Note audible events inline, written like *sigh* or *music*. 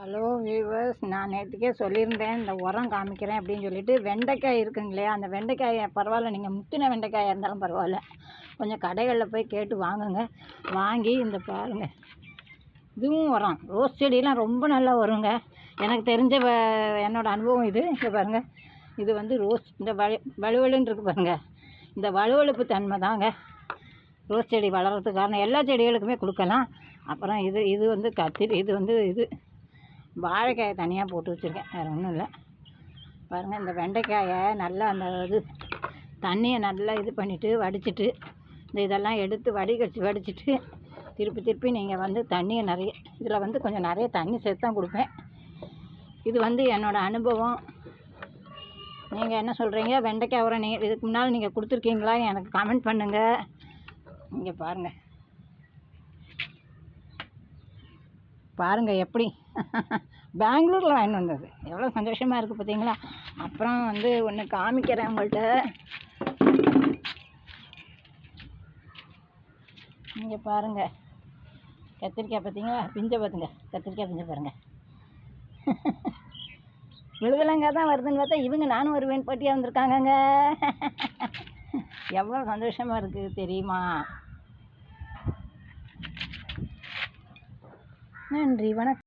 Hello viewers நான் நேற்றுக்கே சொல்லியிருந்தேன் இந்த உரம் காமிக்கிறேன் அப்படின்னு சொல்லிட்டு வெண்டைக்காய் இருக்குங்க இல்லையா? அந்த வெண்டைக்காயை பரவாயில்ல நீங்கள் முத்தின வெண்டைக்காயாக இருந்தாலும் பரவாயில்ல. கொஞ்சம் கடைகளில் போய் கேட்டு வாங்குங்க. வாங்கி இந்த பாருங்கள் இதுவும் உரம். ரோஸ் செடியெலாம் ரொம்ப நல்லா வருங்க. எனக்கு தெரிஞ்ச வ- அனுபவம் இது. இங்கே பாருங்கள் இது வந்து ரோஸ் இந்த வழு வலுவலுன்னு இருக்கு பாருங்க. இந்த வலுவழுப்பு தன்மை தாங்க. ரோஸ் செடி வளர்கிறதுக்கு காரணம். எல்லா செடிகளுக்குமே கொடுக்கலாம். அப்புறம் இது இது வந்து கத்திரி இது வந்து இது. வாழைக்காயை தனியாக போட்டு வச்சுருக்கேன். வேறு ஒன்றும் இல்லை. பாருங்கள் இந்த வெண்டைக்காயை நல்லா அந்த இது தண்ணியை நல்லா இது பண்ணிவிட்டு வடிச்சிட்டு இந்த இதெல்லாம் எடுத்து வடிகட்டி வடிச்சிட்டு திருப்பி திருப்பி நீங்கள் வந்து தண்ணியை நிறைய இதில் வந்து கொஞ்சம் நிறைய தண்ணி சேர்த்து தான் கொடுப்பேன். இது வந்து என்னோடய அனுபவம். நீங்கள் என்ன சொல்கிறீங்க வெண்டைக்காய் உரம் நீங்கள் இதுக்கு முன்னால் நீங்கள் கொடுத்துருக்கீங்களா? எனக்கு கமெண்ட் பண்ணுங்கள் இங்கே பாருங்கள் பாருங்கள் எப்படி? *laughs* பெங்களூரில் வாங்கிட்டு வந்தது. எவ்வளோ சந்தோஷமாக இருக்குது பார்த்தீங்களா? அப்புறம் வந்து ஒன்று காமிக்கிறேன் உங்கள்கிட்ட இங்கே பாருங்கள் கத்திரிக்காய் பார்த்தீங்களா? பிஞ்சை பார்த்துங்க. கத்திரிக்காய் பிஞ்சை பாருங்கள் *laughs* விழுதலங்காய் தான் வருதுன்னு பார்த்தா இவங்க நானும் வருவேன் போட்டியாக வந்திருக்காங்கங்க. *laughs* எவ்வளோ சந்தோஷமாக இருக்குது தெரியுமா? நன்றி வணக்கம்.